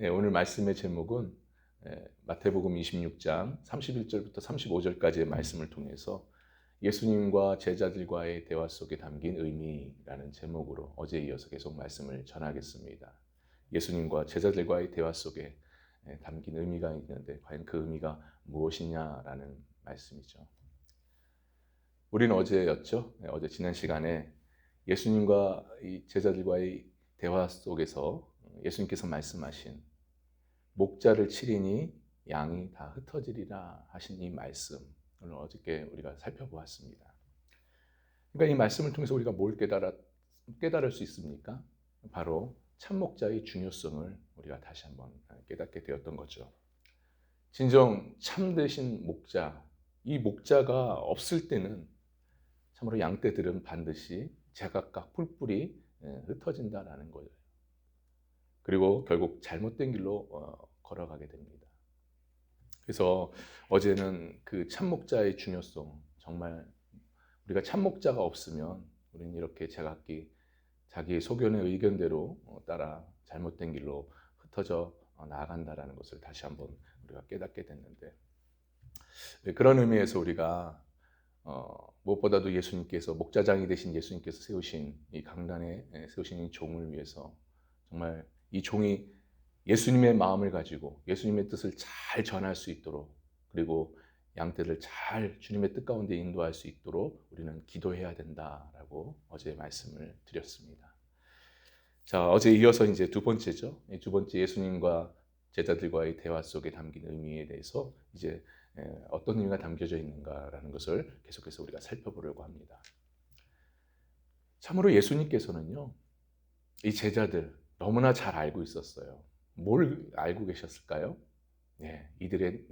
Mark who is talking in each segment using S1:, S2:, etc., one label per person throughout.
S1: 네, 오늘 말씀의 제목은 예, 마태복음 26장 31절부터 35절까지의 말씀을 통해서 예수님과 제자들과의 대화 속에 담긴 의미라는 제목으로 어제 이어서 계속 말씀을 전하겠습니다. 예수님과 제자들과의 대화 속에 예, 담긴 의미가 있는데 과연 그 의미가 무엇이냐라는 말씀이죠. 우리는 어제였죠. 네, 어제 지난 시간에 예수님과 이 제자들과의 대화 속에서 예수님께서 말씀하신 목자를 치리니 양이 다 흩어지리라 하신 이 말씀 오늘 어저께 우리가 살펴보았습니다. 그러니까 이 말씀을 통해서 우리가 뭘 깨달아, 깨달을 수 있습니까? 바로 참목자의 중요성을 우리가 다시 한번 깨닫게 되었던 거죠. 진정 참되신 목자, 이 목자가 없을 때는 참으로 양떼들은 반드시 제각각 뿔뿔이 흩어진다라는 거예요. 그리고 결국 잘못된 길로 어, 걸어가게 됩니다. 그래서 어제는 그 참목자의 중요성 정말 우리가 참목자가 없으면 우리는 이렇게 제각기 자기의 소견의 의견대로 어, 따라 잘못된 길로 흩어져 어, 나아간다라는 것을 다시 한번 우리가 깨닫게 됐는데 네, 그런 의미에서 우리가 어, 무엇보다도 예수님께서 목자장이 되신 예수님께서 세우신 이 강단에 세우신 이 종을 위해서 정말 이 종이 예수님의 마음을 가지고 예수님의 뜻을 잘 전할 수 있도록 그리고 양떼를 잘 주님의 뜻 가운데 인도할 수 있도록 우리는 기도해야 된다라고 어제 말씀을 드렸습니다. 자, 어제 이어서 이제 두 번째죠. 두 번째 예수님과 제자들과의 대화 속에 담긴 의미에 대해서 이제 어떤 의미가 담겨져 있는가라는 것을 계속해서 우리가 살펴보려고 합니다. 참으로 예수님께서는요, 이 제자들 너무나 잘 알고 있었어요. 뭘 알고 계셨을까요? 네, 이들의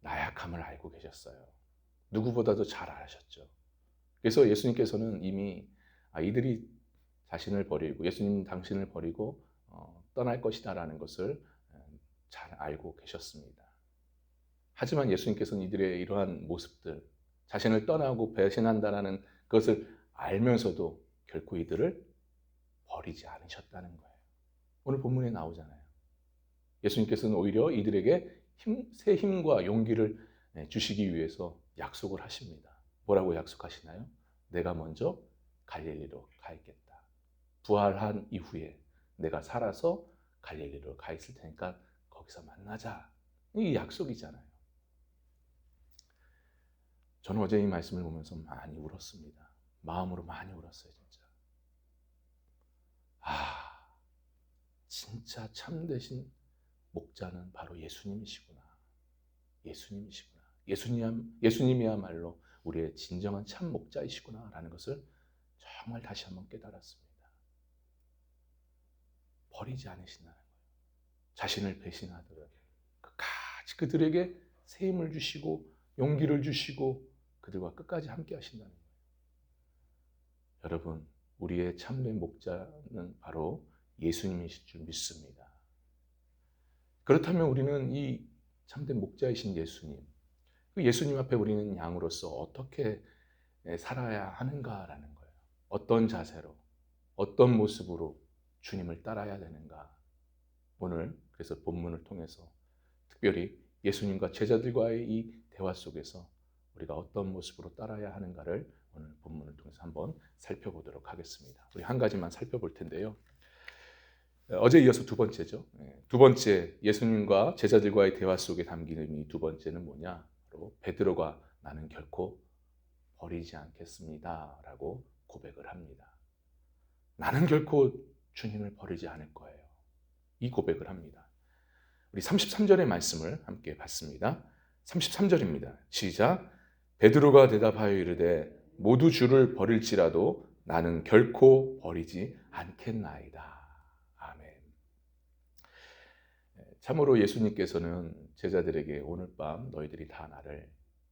S1: 나약함을 알고 계셨어요. 누구보다도 잘 아셨죠. 그래서 예수님께서는 이미 아, 이들이 자신을 버리고 예수님 당신을 버리고 어, 떠날 것이다라는 것을 잘 알고 계셨습니다. 하지만 예수님께서는 이들의 이러한 모습들, 자신을 떠나고 배신한다라는 것을 알면서도 결코 이들을 버리지 않으셨다는. 오늘 본문에 나오잖아요. 예수님께서는 오히려 이들에게 힘, 새 힘과 용기를 네, 주시기 위해서 약속을 하십니다. 뭐라고 약속하시나요? 내가 먼저 갈릴리로 가 있겠다. 부활한 이후에 내가 살아서 갈릴리로 가 있을 테니까 거기서 만나자. 이 약속이잖아요. 저는 어제 이 말씀을 보면서 많이 울었습니다. 마음으로 많이 울었어요, 진짜. 아, 진짜 참되신 목자는 바로 예수님이시구나. 예수님이시구나. 예수님, 예수님이야말로 우리의 진정한 참 목자이시구나. 라는 것을 정말 다시 한번 깨달았습니다. 버리지 않으신다는 거예요. 자신을 배신하더라도 끝까지 그들에게 새 힘을 주시고 용기를 주시고 그들과 끝까지 함께 하신다는 거예요. 여러분, 우리의 참된 목자는 바로 예수님이실 줄 믿습니다. 그렇다면 우리는 이 참된 목자이신 예수님, 그 예수님 앞에 우리는 양으로서 어떻게 살아야 하는가라는 거예요. 어떤 자세로, 어떤 모습으로 주님을 따라야 되는가. 오늘 그래서 본문을 통해서 특별히 예수님과 제자들과의 이 대화 속에서 우리가 어떤 모습으로 따라야 하는가를 오늘 본문을 통해서 한번 살펴보도록 하겠습니다. 우리 한 가지만 살펴볼 텐데요. 어제 이어서 두 번째죠. 예, 두 번째 예수님과 제자들과의 대화 속에 담긴 의미 두 번째는 뭐냐? 바로 베드로가 나는 결코 버리지 않겠습니다라고 고백을 합니다. 나는 결코 주님을 버리지 않을 거예요. 이 고백을 합니다. 우리 33절의 말씀을 함께 봤습니다. 33절입니다. 시작. 베드로가 대답하여 이르되 모두 주를 버릴지라도 나는 결코 버리지 않겠나이다. 참으로 예수님께서는 제자들에게 오늘 밤 너희들이 다 나를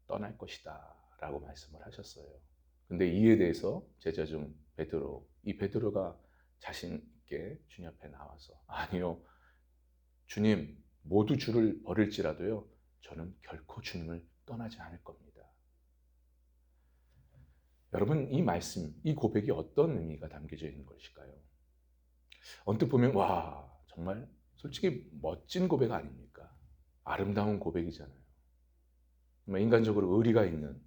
S1: 떠날 것이다 라고 말씀을 하셨어요. 근데 이에 대해서 제자 중 베드로, 이 베드로가 자신 있게 주님 앞에 나와서 아니요, 주님 모두 주를 버릴지라도요, 저는 결코 주님을 떠나지 않을 겁니다. 여러분 이 말씀, 이 고백이 어떤 의미가 담겨져 있는 것일까요? 언뜻 보면 와 정말 솔직히 멋진 고백 아닙니까? 아름다운 고백이잖아요. 인간적으로 의리가 있는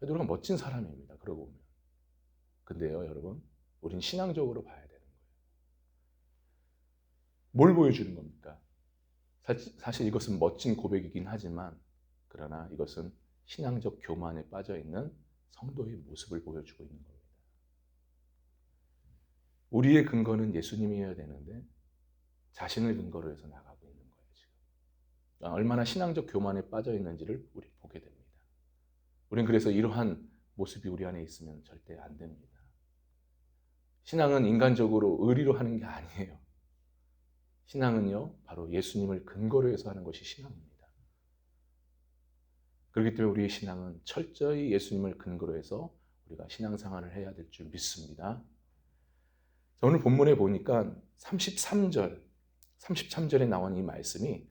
S1: 베드로가 멋진 사람입니다. 그러고 보면. 근데요, 여러분, 우린 신앙적으로 봐야 되는 거예요. 뭘 보여주는 겁니까? 사실 이것은 멋진 고백이긴 하지만 그러나 이것은 신앙적 교만에 빠져 있는 성도의 모습을 보여주고 있는 겁니다. 우리의 근거는 예수님이어야 되는데 자신을 근거로 해서 나가고 있는 거예요, 지금. 아, 얼마나 신앙적 교만에 빠져 있는지를 우리 보게 됩니다. 우리는 그래서 이러한 모습이 우리 안에 있으면 절대 안 됩니다. 신앙은 인간적으로 의리로 하는 게 아니에요. 신앙은요, 바로 예수님을 근거로 해서 하는 것이 신앙입니다. 그렇기 때문에 우리의 신앙은 철저히 예수님을 근거로 해서 우리가 신앙생활을 해야 될 줄 믿습니다. 오늘 본문에 보니까 33절, 33절에 나온 이 말씀이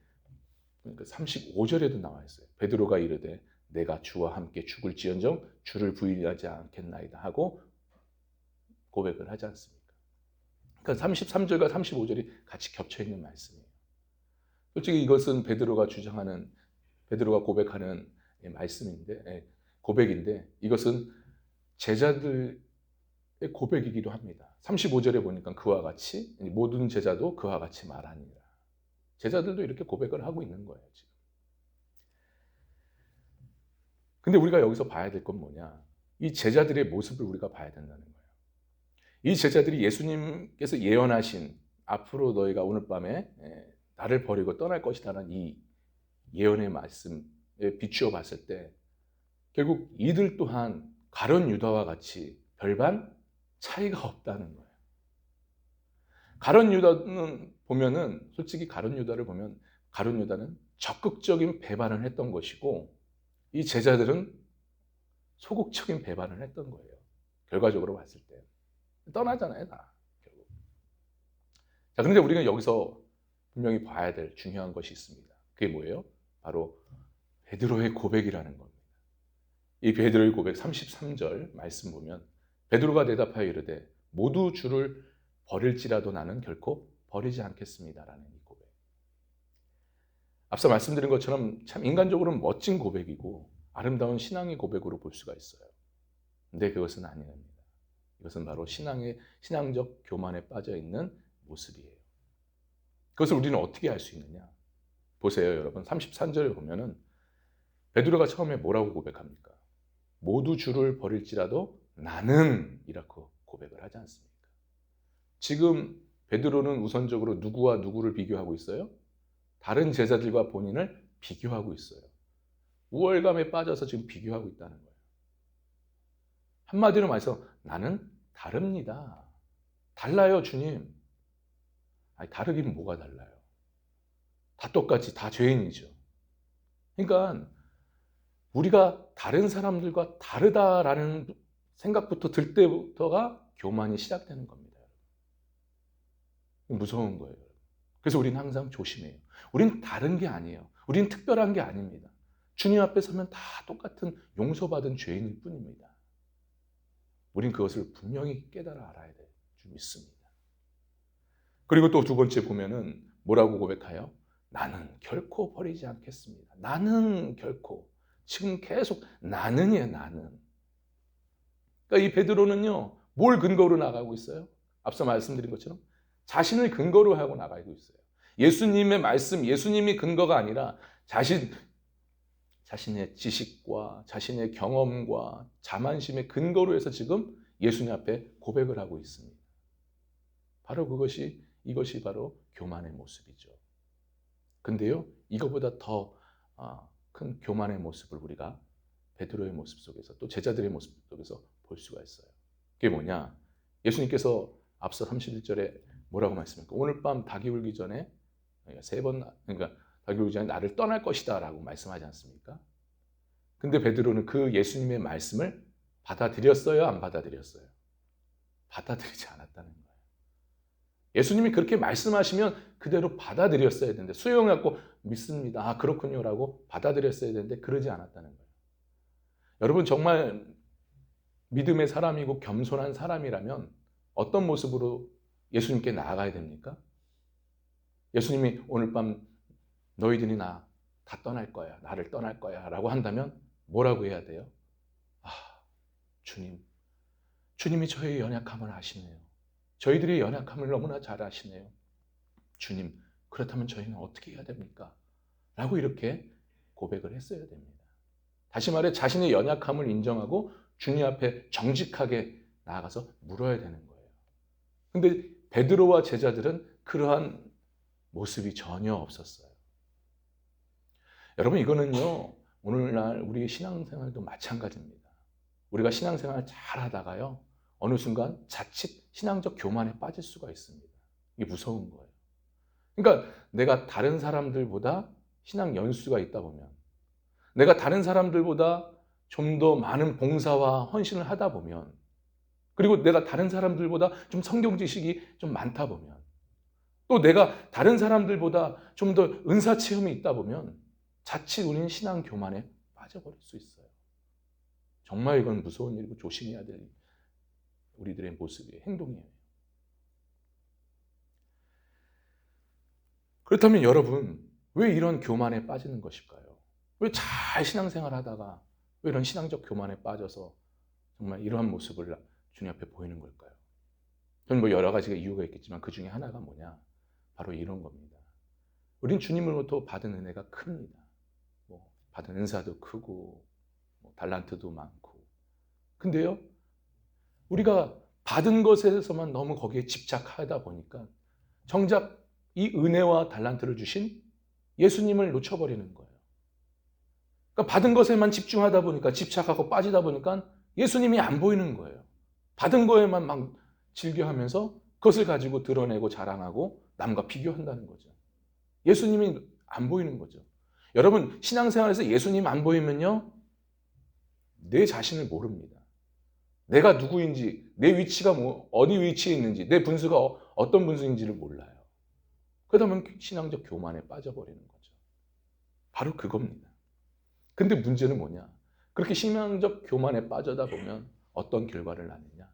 S1: 35절에도 그러니까 나와 있어요. 베드로가 이르되 내가 주와 함께 죽을지언정 주를 부인하지 않겠나이다 하고 고백을 하지 않습니까? 그러니까 33절과 35절이 같이 겹쳐 있는 말씀이에요. 솔직히 이것은 베드로가 주장하는 베드로가 고백하는 말씀인데 예, 고백인데 이것은 제자들의 고백이기도 합니다. 35절에 보니까 그와 같이 모든 제자도 그와 같이 말하니라. 제자들도 이렇게 고백을 하고 있는 거예요, 지금. 근데 우리가 여기서 봐야 될 건 뭐냐? 이 제자들의 모습을 우리가 봐야 된다는 거예요. 이 제자들이 예수님께서 예언하신 앞으로 너희가 오늘 밤에 예, 나를 버리고 떠날 것이다라는 이 예언의 말씀에 비추어 봤을 때 결국 이들 또한 가론 유다와 같이 별반 차이가 없다는 거예요. 가론 유다는 보면은 솔직히 가론 유다를 보면 가론 유다는 적극적인 배반을 했던 것이고 이 제자들은 소극적인 배반을 했던 거예요. 결과적으로 봤을 때 떠나잖아요, 다 결국. 자, 그런데 우리가 여기서 분명히 봐야 될 중요한 것이 있습니다. 그게 뭐예요? 바로 베드로의 고백이라는 겁니다. 이 베드로의 고백 33절 말씀 보면 베드로가 대답하여 이르되 모두 주를 버릴지라도 나는 결코 버리지 않겠습니다라는 이 고백. 앞서 말씀드린 것처럼 참 인간적으로는 멋진 고백이고 아름다운 신앙의 고백으로 볼 수가 있어요. 근데 그것은 아닙니다. 이것은 바로 신앙의 신앙적 교만에 빠져 있는 모습이에요. 그것을 우리는 어떻게 알 수 있느냐? 보세요, 여러분. 33절에 보면은 베드로가 처음에 뭐라고 고백합니까? 모두 주를 버릴지라도 나는 이라고 고백을 하지 않습니까? 지금 베드로는 우선적으로 누구와 누구를 비교하고 있어요? 다른 제자들과 본인을 비교하고 있어요. 우월감에 빠져서 지금 비교하고 있다는 거예요. 한마디로 말해서 나는 다릅니다. 달라요, 주님. 아니, 다르긴 뭐가 달라요? 다 똑같이 다 죄인이죠. 그러니까 우리가 다른 사람들과 다르다라는 생각부터 들 때부터가 교만이 시작되는 겁니다. 무서운 거예요. 그래서 우리는 항상 조심해요. 우리는 다른 게 아니에요. 우리는 특별한 게 아닙니다. 주님 앞에 서면 다 똑같은 용서받은 죄인일 뿐입니다. 우린 그것을 분명히 깨달아 알아야 될 줄 믿습니다. 그리고 또 두 번째 보면은 뭐라고 고백하여? 나는 결코 버리지 않겠습니다. 나는 결코. 지금 계속 나는이에요, 나는. 그러니까 이 베드로는요, 뭘 근거로 나가고 있어요? 앞서 말씀드린 것처럼 자신을 근거로 하고 나가고 있어요. 예수님의 말씀, 예수님이 근거가 아니라 자신, 자신의 지식과 자신의 경험과 자만심의 근거로 해서 지금 예수님 앞에 고백을 하고 있습니다. 바로 그것이, 이것이 바로 교만의 모습이죠. 근데요, 이거보다 더큰 아, 교만의 모습을 우리가 베드로의 모습 속에서 또 제자들의 모습 속에서 볼 수가 있어요. 그게 뭐냐? 예수님께서 앞서 31절에 뭐라고 말씀합니까? 오늘 밤 닭이 울기 전에 세번 그러니까 닭이 울기 전에 나를 떠날 것이다라고 말씀하지 않습니까? 근데 베드로는 그 예수님의 말씀을 받아들였어요, 안 받아들였어요? 받아들이지 않았다는 거예요. 예수님이 그렇게 말씀하시면 그대로 받아들였어야 되는데 수용하고 믿습니다. 아 그렇군요라고 받아들였어야 되는데 그러지 않았다는 거예요. 여러분 정말 믿음의 사람이고 겸손한 사람이라면 어떤 모습으로 예수님께 나아가야 됩니까? 예수님이 오늘 밤 너희들이 나 다 떠날 거야. 나를 떠날 거야. 라고 한다면 뭐라고 해야 돼요? 아, 주님. 주님이 저의 연약함을 아시네요. 저희들의 연약함을 너무나 잘 아시네요. 주님, 그렇다면 저희는 어떻게 해야 됩니까? 라고 이렇게 고백을 했어야 됩니다. 다시 말해 자신의 연약함을 인정하고 주님 앞에 정직하게 나아가서 물어야 되는 거예요. 근데 베드로와 제자들은 그러한 모습이 전혀 없었어요. 여러분 이거는요. 오늘날 우리의 신앙생활도 마찬가지입니다. 우리가 신앙생활 잘 하다가요. 어느 순간 자칫 신앙적 교만에 빠질 수가 있습니다. 이게 무서운 거예요. 그러니까 내가 다른 사람들보다 신앙 연수가 있다 보면 내가 다른 사람들보다 좀 더 많은 봉사와 헌신을 하다 보면 그리고 내가 다른 사람들보다 좀 성경 지식이 좀 많다 보면 또 내가 다른 사람들보다 좀 더 은사 체험이 있다 보면 자칫 우리는 신앙 교만에 빠져버릴 수 있어요. 정말 이건 무서운 일이고 조심해야 될 우리들의 모습이에요. 행동이에요. 그렇다면 여러분, 왜 이런 교만에 빠지는 것일까요? 왜 잘 신앙생활 하다가 왜 이런 신앙적 교만에 빠져서 정말 이러한 모습을 주님 앞에 보이는 걸까요? 저는 뭐 여러 가지가 이유가 있겠지만 그 중에 하나가 뭐냐? 바로 이런 겁니다. 우린 주님으로부터 받은 은혜가 큽니다. 뭐 받은 은사도 크고 뭐 달란트도 많고. 근데요, 우리가 받은 것에서만 너무 거기에 집착하다 보니까 정작 이 은혜와 달란트를 주신 예수님을 놓쳐버리는 거예요. 그러니까 받은 것에만 집중하다 보니까 집착하고 빠지다 보니까 예수님이 안 보이는 거예요. 받은 거에만 막 즐겨하면서 그것을 가지고 드러내고 자랑하고 남과 비교한다는 거죠. 예수님이 안 보이는 거죠. 여러분 신앙생활에서 예수님 안 보이면요 내 자신을 모릅니다. 내가 누구인지 내 위치가 뭐 어디 위치에 있는지 내 분수가 어떤 분수인지를 몰라요. 그러다 보면 신앙적 교만에 빠져버리는 거죠. 바로 그겁니다. 근데 문제는 뭐냐? 그렇게 신앙적 교만에 빠져다 보면 어떤 결과를 낳느냐?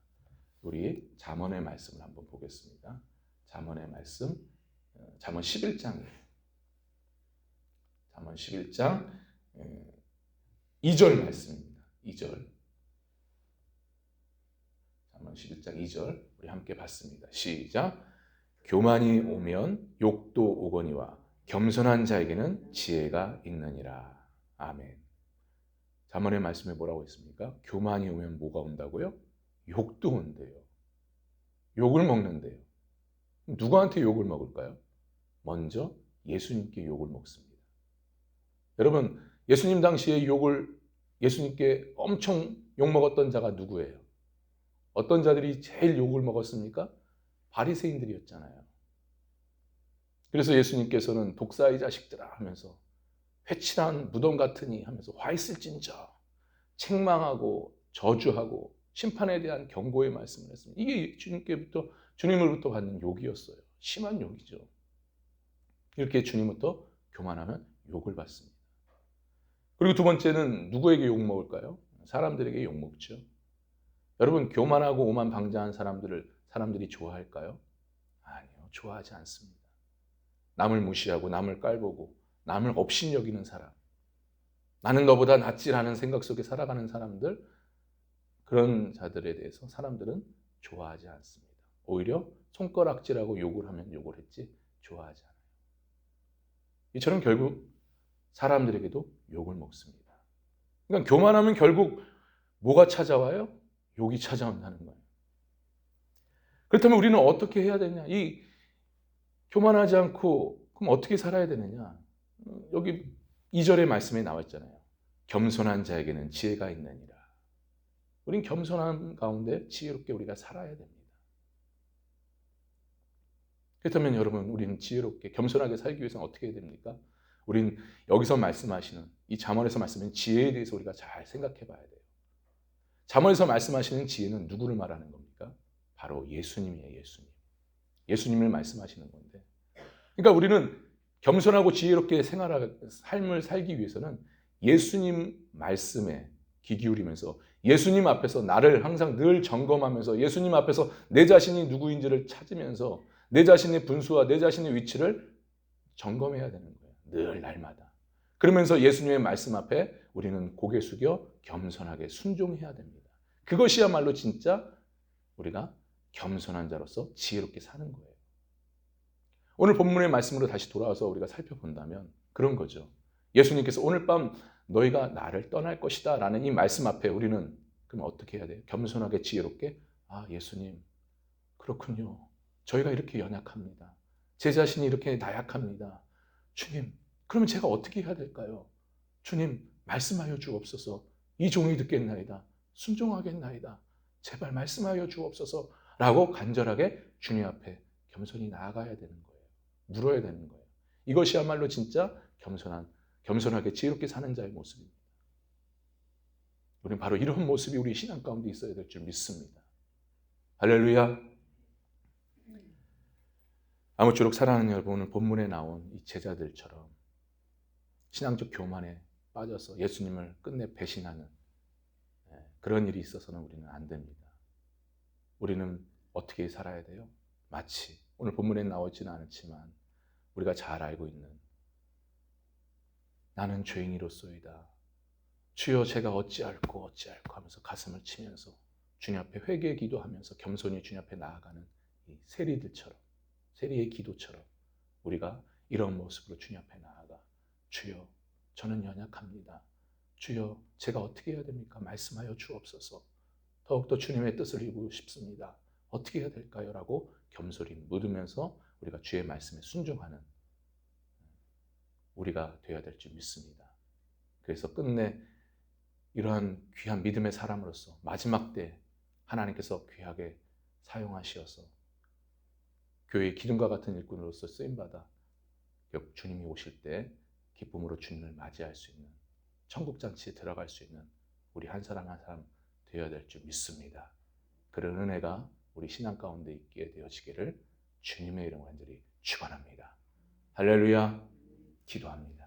S1: 우리 잠언의 말씀을 한번 보겠습니다. 잠언의 말씀, 잠언 11장이에요. 잠언 11장 2절 말씀입니다. 2절. 잠언 11장 2절 우리 함께 봤습니다. 시작. 교만이 오면 욕도 오거니와 겸손한 자에게는 지혜가 있느니라. 아멘. 자문의 말씀에 뭐라고 했습니까? 교만이 오면 뭐가 온다고요? 욕도 온대요. 욕을 먹는데요. 누구한테 욕을 먹을까요? 먼저 예수님께 욕을 먹습니다. 여러분, 예수님 당시에 욕을 예수님께 엄청 욕 먹었던 자가 누구예요? 어떤 자들이 제일 욕을 먹었습니까? 바리새인들이었잖아요. 그래서 예수님께서는 독사의 자식들아 하면서 회칠한 무덤 같으니 하면서 화 있을진저 책망하고 저주하고 심판에 대한 경고의 말씀을 했습니다. 이게 주님께부터 주님으로부터 받는 욕이었어요. 심한 욕이죠. 이렇게 주님부터 교만하면 욕을 받습니다. 그리고 두 번째는 누구에게 욕 먹을까요? 사람들에게 욕 먹죠. 여러분 교만하고 오만 방자한 사람들을 사람들이 좋아할까요? 아니요, 좋아하지 않습니다. 남을 무시하고 남을 깔보고 남을 업신 여기는 사람, 나는 너보다 낫지라는 생각 속에 살아가는 사람들, 그런 자들에 대해서 사람들은 좋아하지 않습니다. 오히려 손가락질하고 욕을 하면 욕을 했지 좋아하지 않아요. 이처럼 결국 사람들에게도 욕을 먹습니다. 그러니까 교만하면 결국 뭐가 찾아와요? 욕이 찾아온다는 거예요. 그렇다면 우리는 어떻게 해야 되냐? 이 교만하지 않고 그럼 어떻게 살아야 되느냐? 여기 2절의 말씀에 나와 있잖아요. 겸손한 자에게는 지혜가 있느니라. 우린 겸손한 가운데 지혜롭게 우리가 살아야 됩니다. 그렇다면 여러분, 우리는 지혜롭게 겸손하게 살기 위해서는 어떻게 해야 됩니까? 우린 여기서 말씀하시는 이 잠언에서 말씀하는 지혜에 대해서 우리가 잘 생각해 봐야 돼요. 잠언에서 말씀하시는 지혜는 누구를 말하는 겁니까? 바로 예수님이에요, 예수님. 예수님을 말씀하시는 건데. 그러니까 우리는 겸손하고 지혜롭게 생활할 삶을 살기 위해서는 예수님 말씀에 귀 기울이면서 예수님 앞에서 나를 항상 늘 점검하면서 예수님 앞에서 내 자신이 누구인지를 찾으면서 내 자신의 분수와 내 자신의 위치를 점검해야 되는 거예요. 늘 날마다. 그러면서 예수님의 말씀 앞에 우리는 고개 숙여 겸손하게 순종해야 됩니다. 그것이야말로 진짜 우리가 겸손한 자로서 지혜롭게 사는 거예요. 오늘 본문의 말씀으로 다시 돌아와서 우리가 살펴본다면 그런 거죠. 예수님께서 오늘 밤 너희가 나를 떠날 것이다 라는 이 말씀 앞에 우리는 그럼 어떻게 해야 돼요? 겸손하게 지혜롭게 아 예수님 그렇군요. 저희가 이렇게 연약합니다. 제 자신이 이렇게 나약합니다. 주님 그러면 제가 어떻게 해야 될까요? 주님 말씀하여 주옵소서 이 종이 듣겠나이다. 순종하겠나이다. 제발 말씀하여 주옵소서 라고 간절하게 주님 앞에 겸손히 나아가야 되는 거예요. 물어야 되는 거예요. 이것이야말로 진짜 겸손한 겸손하게 지혜롭게 사는 자의 모습입니다. 우리는 바로 이런 모습이 우리 신앙 가운데 있어야 될 줄 믿습니다. 할렐루야. 아무쪼록 사랑하는 여러분, 오늘 본문에 나온 이 제자들처럼 신앙적 교만에 빠져서 예수님을 끝내 배신하는 예, 그런 일이 있어서는 우리는 안 됩니다. 우리는 어떻게 살아야 돼요? 마치 오늘 본문에 나오지는 않았지만 우리가 잘 알고 있는 나는 죄인이로소이다. 주여 제가 어찌할꼬 어찌할꼬 하면서 가슴을 치면서 주님 앞에 회개 기도하면서 겸손히 주님 앞에 나아가는 이 세리들처럼 세리의 기도처럼 우리가 이런 모습으로 주님 앞에 나아가 주여 저는 연약합니다. 주여 제가 어떻게 해야 됩니까? 말씀하여 주옵소서. 더욱더 주님의 뜻을 이루고 싶습니다. 어떻게 해야 될까요? 라고 겸손히 묻으면서 우리가 주의 말씀에 순종하는 우리가 되어야 될 줄 믿습니다. 그래서 끝내 이러한 귀한 믿음의 사람으로서 마지막 때 하나님께서 귀하게 사용하시어서 교회의 기둥과 같은 일꾼으로서 쓰임받아 주님이 오실 때 기쁨으로 주님을 맞이할 수 있는 천국 잔치에 들어갈 수 있는 우리 한 사람 한 사람 되어야 될 줄 믿습니다. 그런 은혜가 우리 신앙 가운데 있게 되어지기를 주님의 이름 간절히 축원합니다. 할렐루야. 기도합니다.